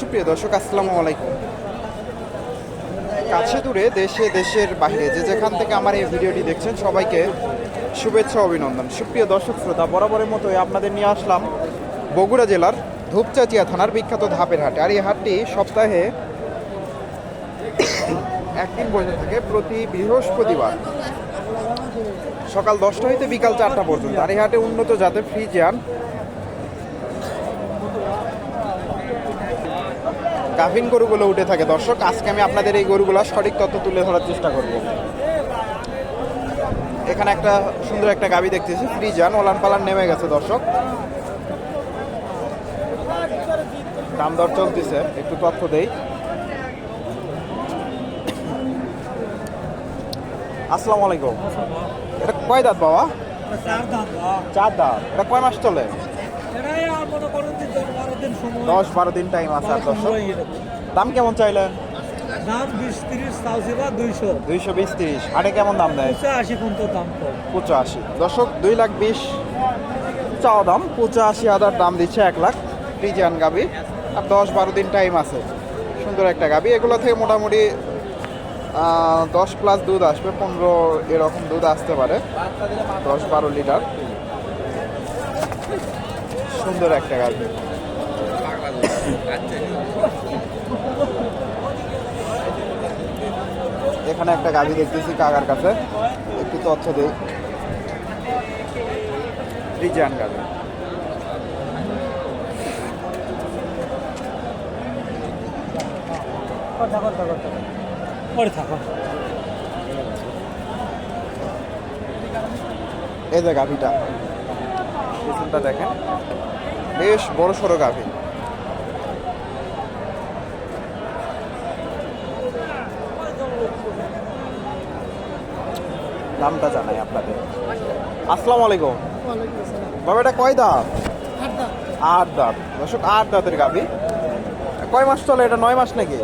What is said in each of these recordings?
সুপ্রিয় দর্শক, আসসালামু আলাইকুম। কাছে দূরে দেশে দেশের বাইরে যে যেখান থেকে আমার এই ভিডিওটি দেখছেন, সবাইকে শুভেচ্ছা, অভিনন্দন। সুপ্রিয় দর্শক, শ্রোতা, বরাবরের মতোই আপনাদের নিয়ে আসলাম বগুড়া জেলার ধূপচাচিয়া থানার বিখ্যাত ধাপের হাটে। আর এই হাটটি সপ্তাহে একদিন বসে থাকে প্রতি বৃহস্পতিবার সকাল দশটা হইতে বিকাল চারটা পর্যন্ত। আর এই হাটে উন্নত জাতের ফ্রিজিয়ান গাভিন গরুগুলো উঠে থাকে। দর্শক আজকে আমি আপনাদের এই গরুগুলো সঠিক তথ্য তুলে ধরার চেষ্টা করব। এখানে একটা সুন্দর একটা গাভি দেখতেছি ফ্রিজান ওলান পালান নেমে গেছে দর্শক। দাম দর চলতেছে একটু তথ্য দেই। আসসালামু আলাইকুম। এটা কয় দাঁত বাবা? চার দাম চার দাঁত। এটা কয় মাস চলে? দশ বারো দিন দশ টাইম আছে আর এরকম। দাম কেমন চাইলেন? দাম বিশ তিরিশ তাওসি বা দুইশো। দুইশো বিশ তিরিশ। হাটে কেমন দাম দেয়? পঁচাশি পর্যন্ত দাম পঁচাশি। দর্শক দুই লাখ বিশ চাওয়া দাম। পঁচাশি হাজার দাম দিচ্ছে এক লাখ। ফ্রিজিয়ান গাবি। আর দশ বারো দিন টাইম আছে। সুন্দর একটা গাবি। এগুলো থেকে মোটামুটি দশ প্লাস দুধ আসবে। পনেরো এরকম দুধ আসতে পারে। দশ বারো লিটার। সুন্দর একটা গাবি। এখানে একটা গাভি দেখতেছি কাকার কাছে। একটু তথ্য দিই। পরে থাকো। এই যে গাভিটা। পিছনটা দেখেন। বেশ বড় সড়ো গাভি। নামটা জানাই আপনাদের। আসসালামু আলাইকুম। বাবা এটা কয় দাঁত? আট দাঁত। দর্শক, আট দাঁতের গাভি। কয় মাস চলে এটা? নয় মাস নাকি?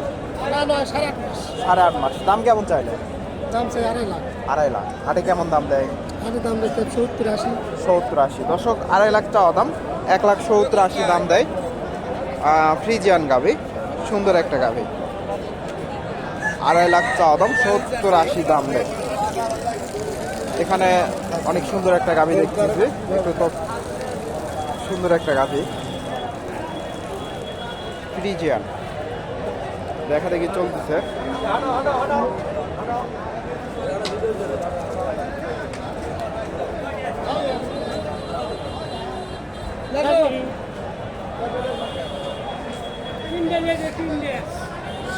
সাড়ে আট মাস। দাম কেমন চাইলে আড়াই লাখ। আড়াই লাখ হাটে কেমন দাম দেয়? দাম দেখতে সত্তর আশি। সত্তর আশি দর্শক, আড়াই লাখ চাওয়া দাম। এক লাখ সত্তর আশি দাম দেয় ফ্রিজিয়ান গাভি। সুন্দর একটা গাভি। আড়াই লাখ চাওয়া দাম, সত্তর আশি দাম দেয়। এখানে অনেক সুন্দর একটা গাভি দেখতেছি। একটু তো সুন্দর একটা গাভি। ফ্রিজিয়ান দেখা দেখি চলতেছে।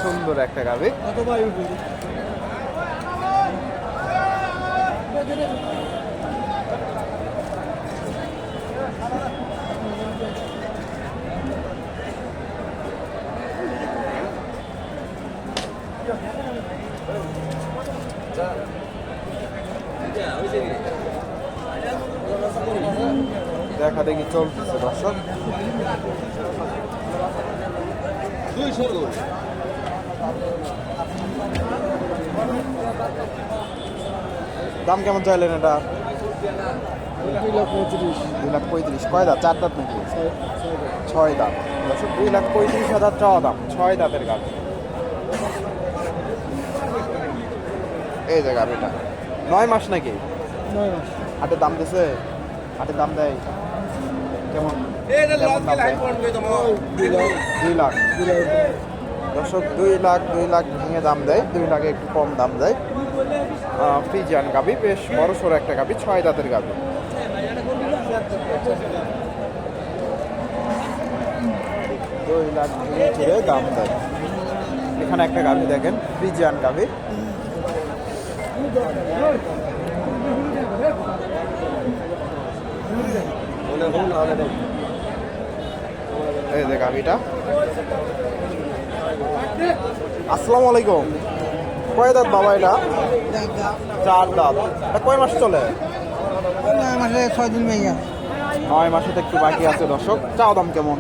সুন্দর একটা গাভি। দেখি চলতেছে দর্শক। দাম কেমন চাইলেন এটা? দুই লাখ পঁয়ত্রিশ। দুই লাখ পঁয়ত্রিশ কয় দাঁত? চার দাঁত নাকি? ছয় দাঁত। দর্শক দুই লাখ পঁয়ত্রিশ হাজার চাওয়া দাম। ছয় দাঁতের গাছ এই যে গাভিটা। নয় মাস নাকি? নয় মাস। হাটের দাম দিছে? হাটের দাম দেয়? কেমন? দুই লাখ দর্শক দুই লাখ দুই লাখ ভেঙে দাম দেয় দুই লাখে একটু কম দাম দেয়। ফ্রিজিয়ান গাবি বেশ বড় সড়ো একটা গাবি ছয় দাঁতের গাবি দুই লাখ ভেঙে চুড়ে দাম দেয়। এখানে একটা গাবি দেখেন ফ্রিজিয়ান গাবি এই আসসালামু আলাইকুম। কয় দাঁত বাবা এটা? চার দাঁত। এটা কয় মাস চলে? নয় মাসে ছয় দিন ভেঙে নয় মাসে তো একটু বাকি আছে দর্শক। চাও দাম কেমন?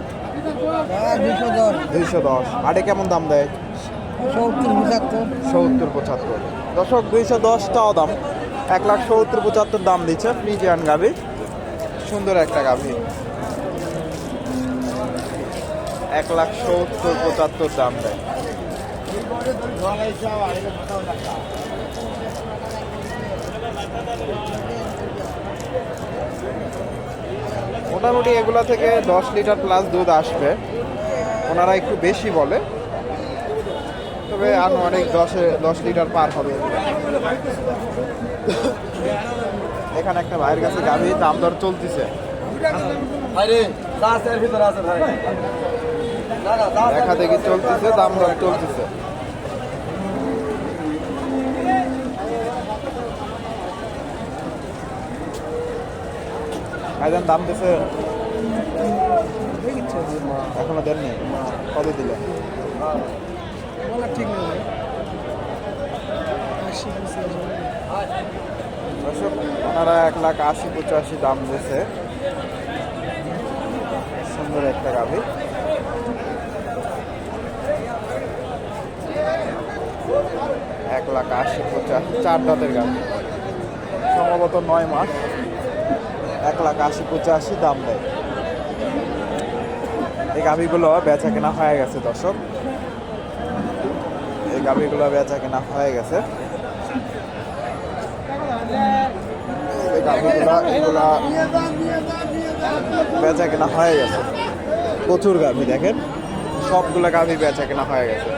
দশ। দুইশো দশ। আটে কেমন দাম দেয়? সত্তর পঁচাত্তর। সত্তর পঁচাত্তর। দর্শক দুইশো দশ চাও দাম। এক লাখ সত্তর পঁচাত্তর দাম দিচ্ছে ফ্রিজিয়ান গাভি। সুন্দর একটা গাভি। এক লাখ সত্তর, পঁচাত্তর দাম দেয়। মোটামুটি এগুলা থেকে দশ লিটার প্লাস দুধ আসবে। ওনারা একটু বেশি বলে। তবে আনুমানিক দশে দশ লিটার পার হবে। এখানে একটা ভাইয়ের কাছে গাভি দাম দর চলতেছে। দেখা দেখি চলতেছে দাম দর চলতেছে। ভাইজান দাম দিছে। এখনও দেননি? কত দিলে? ঠিক নেই। দর্শক, ওনারা এক লাখ আশি পঁচাশি দাম দিয়েছে। সুন্দর একটা গাভি। এক লাখ আশি পঁচাশি চার দাঁতের গাভি। সম্ভবত নয় মাস। এক লাখ আশি পঁচাশি দাম দেয়। এই গাভিগুলো বেচা কেনা হয়ে গেছে, দর্শক। এই গাভিগুলো বেচা কেনা হয়ে গেছে। এগুলা বেচা কেনা হয়ে গেছে। প্রচুর গাভি দেখেন সবগুলো গাভি বেচা কেনা হয়ে গেছে।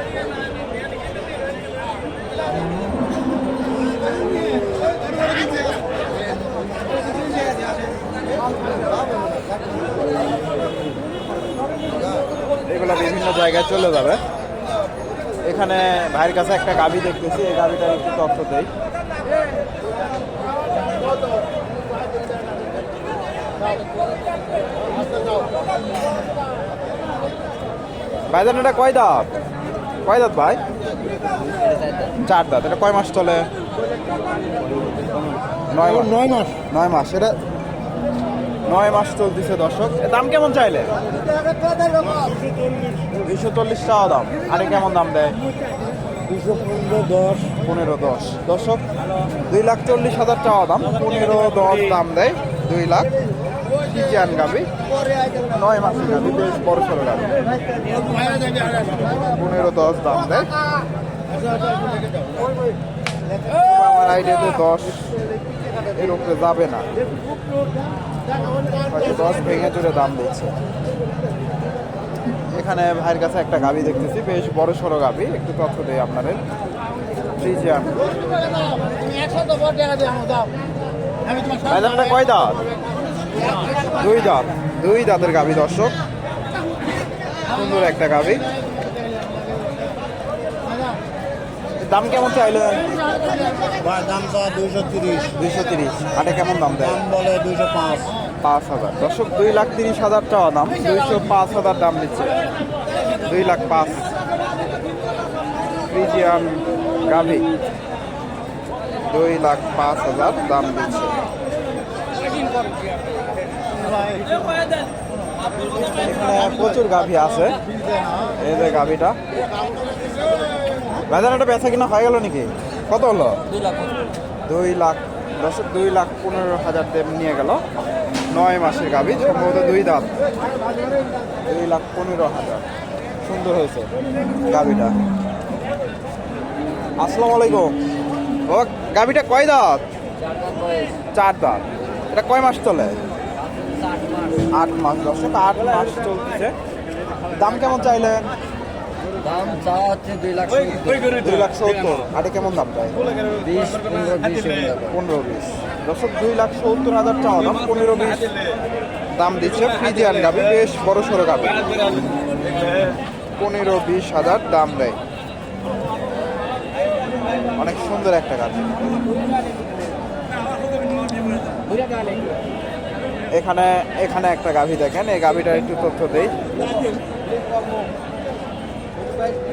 এগুলা বিভিন্ন জায়গায় চলে যাবে। এখানে ভাইয়ের কাছে একটা গাভি দেখতেছি, এই গাভিটার একটু তথ্য দেই। ভাইজান এটা কয় দাঁত? কয় দাঁত ভাই? চার দাঁত। এটা কয় মাস চলে? নয় মাস। নয় মাস। নয় মাস। এটা নয় মাস চলতেছে দর্শক। দাম কেমন চাইলে? দুইশো চল্লিশ টাকা দাম। আরে কেমন দাম দেয়? দুশো পনেরো দশ। পনেরো দশ। দর্শক দুই লাখ চল্লিশ হাজার টাকা দাম। পনেরো দশ দাম দেয়। দুই লাখ। ফিজিয়ান গাবি নয় মাসের গাবি বেশ বড় সড়ো গাবি। পনেরো দশ দাম দেয়। আমার দশ এর উপরে যাবে না। হয়তো দশ ভেঙে চুরে দাম দিচ্ছে। এখানে ভাইয়ের কাছে একটা গাবি দেখতেছি বেশ বড় সড়ো গাবি। একটু তথ্য দেয় আপনাদের। ফ্রিজিয়ান ভাইজানটা কয় দাঁত দুই দাঁত দুই দাঁতের গাবি দর্শক। সুন্দর একটা গাবি দাম কেমন চাইলেন? দাম দুইশো তিরিশ। দুইশো তিরিশ। আটে কেমন দাম দেয়? দাম বলে দুইশো পাঁচ। পাঁচ হাজার। দর্শক দুই লাখ তিরিশ হাজার টাকা দাম। দুইশো পাঁচ হাজার দাম দিচ্ছে। দুই লাখ পাঁচ। ফ্রিজিয়ান গাভি। দুই লাখ পাঁচ হাজার দাম দিচ্ছে। প্রচুর গাভি আছে। এই যে গাভিটা। বাজার একটা বেচা কিনা হয়ে গেল নাকি? কত হলো? দুই লাখ দশ দুই লাখ পনেরো হাজার দেব নিয়ে গেল। নয় মাসের গাভি সম্ভবত দুই দাঁত। দুই লাখ পনেরো হাজার। সুন্দর হয়েছে গাভিটা। আসসালামু আলাইকুম। ও গাভিটা কয় দাঁত? চার দাঁত। এটা কয় মাস চলে? আট মাস দশক আট মাস চলতেছে। দাম কেমন চাইলেন? দাম চা হচ্ছে দুই লাখ দুই লাখ সত্তর। আটে কেমন দাম চাই? বিশ পনেরো বিশ দুই লাখ সত্তর হাজার টাকা দাম পনেরো বিশ। দাম দিচ্ছে ফ্রিজিয়ান গাবি বেশ বড় সড়ো গাবি পনেরো বিশ হাজার দাম দেয়। অনেক সুন্দর একটা গাবি এখানে এখানে একটা গাভি দেখেন এই গাভিটা একটু তথ্য দেই।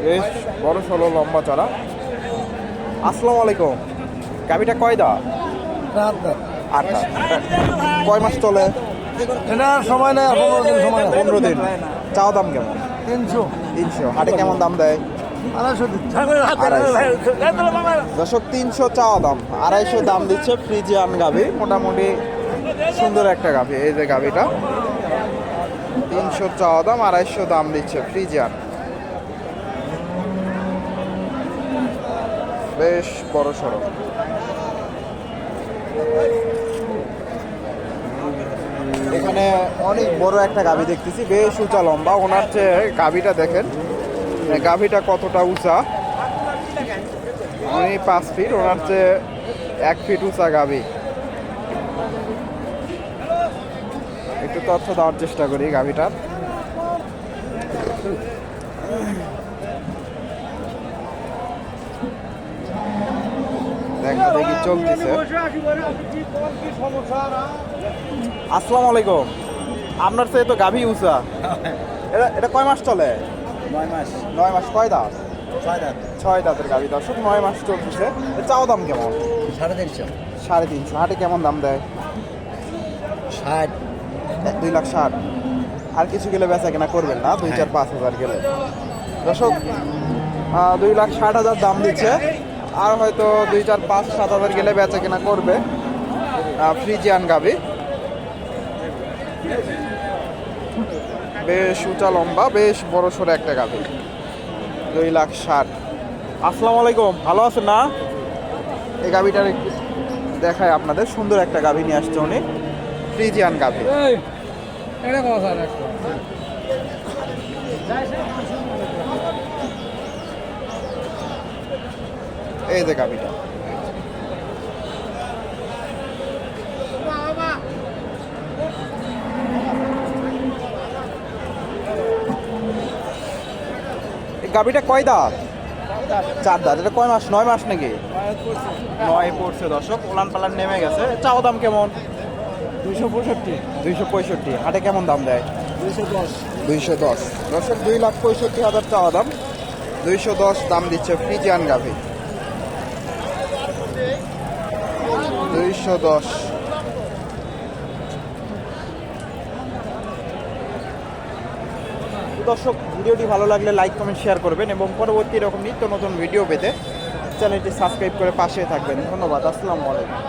বেশ বড় সড়ো লম্বা চড়া আসসালামু আলাইকুম। গাভিটা কয় দা আটটা কয় মাস চলে? এটা সময় নেই পনেরো দিন সময় পনেরো দিন। চাও দাম কেমন? তিনশো। তিনশো। হাটে কেমন দাম দেয়? দশক তিনশো চাওয়া দাম। আড়াইশো দাম দিচ্ছে ফ্রিজিয়ান গাভি। মোটামুটি সুন্দর একটা গাভি, এই যে গাভিটা। তিনশো চাওয়া দাম, আড়াইশো দাম দিচ্ছে ফ্রিজিয়ান। বেশ বড় সড়ো। এখানে অনেক বড় একটা গাভি দেখতেছি, বেশ উঁচা লম্বা। ওনার চেয়ে গাভিটা দেখেন গাভিটা কতটা উঁচা? উনি পাঁচ ফিট ওনার চেয়ে এক ফিট উঁচা গাভি। তথ্য দেওয়ার চেষ্টা করি গাভিটার দেখা দেখি চলতেছে। আসসালামু আলাইকুম। আপনার চেয়ে তো গাভি উঁচা। এটা এটা কয় মাস চলে? নয় মাস। নয় মাস। কয় দাঁত? ছয় দাঁত। ছয় দাঁতের গাভি দর্শক নয় মাস চলতেছে। চাও দাম কেমন? সাড়ে তিনশো। সাড়ে তিনশো। হাটে কেমন দাম দেয়? ষাট দুই লাখ ষাট। আর কিছু গেলে বেচা কেনা করবেন না, দুই চার পাঁচ হাজার গেলে দর্শক দুই লাখ ষাট হাজার দাম দিচ্ছে। আর হয়তো দুই চার পাঁচ সাত হাজার গেলে বেচা কেনা করবে ফ্রিজিয়ান গাবি। বেশ উঁচা লম্বা, বেশ বড় সড়ো একটা গাবি। দুই লাখ ষাট। আসসালামু আলাইকুম, ভালো আছেন না? এই গাবিটার দেখায় আপনাদের, সুন্দর একটা গাভি নিয়ে আসছে উনি। ফ্রিজিয়ান গাভি এটা কথা এই যে গাভিটা এই গাভিটা কয় দাঁত? চার দাঁত। এটা কয় মাস? নয় মাস নাকি? নয় পড়ছে। দর্শক পালান নেমে গেছে। চাও দাম কেমন? দুইশো পঁয়ষট্টি। দুইশো পঁয়ষট্টি। হাটে কেমন দাম দেয়? দুইশো দশ। দুইশো দশ। দর্শক দুই লাখ পঁয়ষট্টি হাজার চাওয়া দাম। দুইশো দশ দাম দিচ্ছে ফ্রিজিয়ান গাভি। দুইশো দশ। দর্শক ভিডিওটি ভালো লাগলে লাইক কমেন্ট শেয়ার করবেন এবং পরবর্তী এরকম নিত্য নতুন ভিডিও পেতে চ্যানেলটি সাবস্ক্রাইব করে পাশে থাকবেন। ধন্যবাদ। আসসালামু আলাইকুম।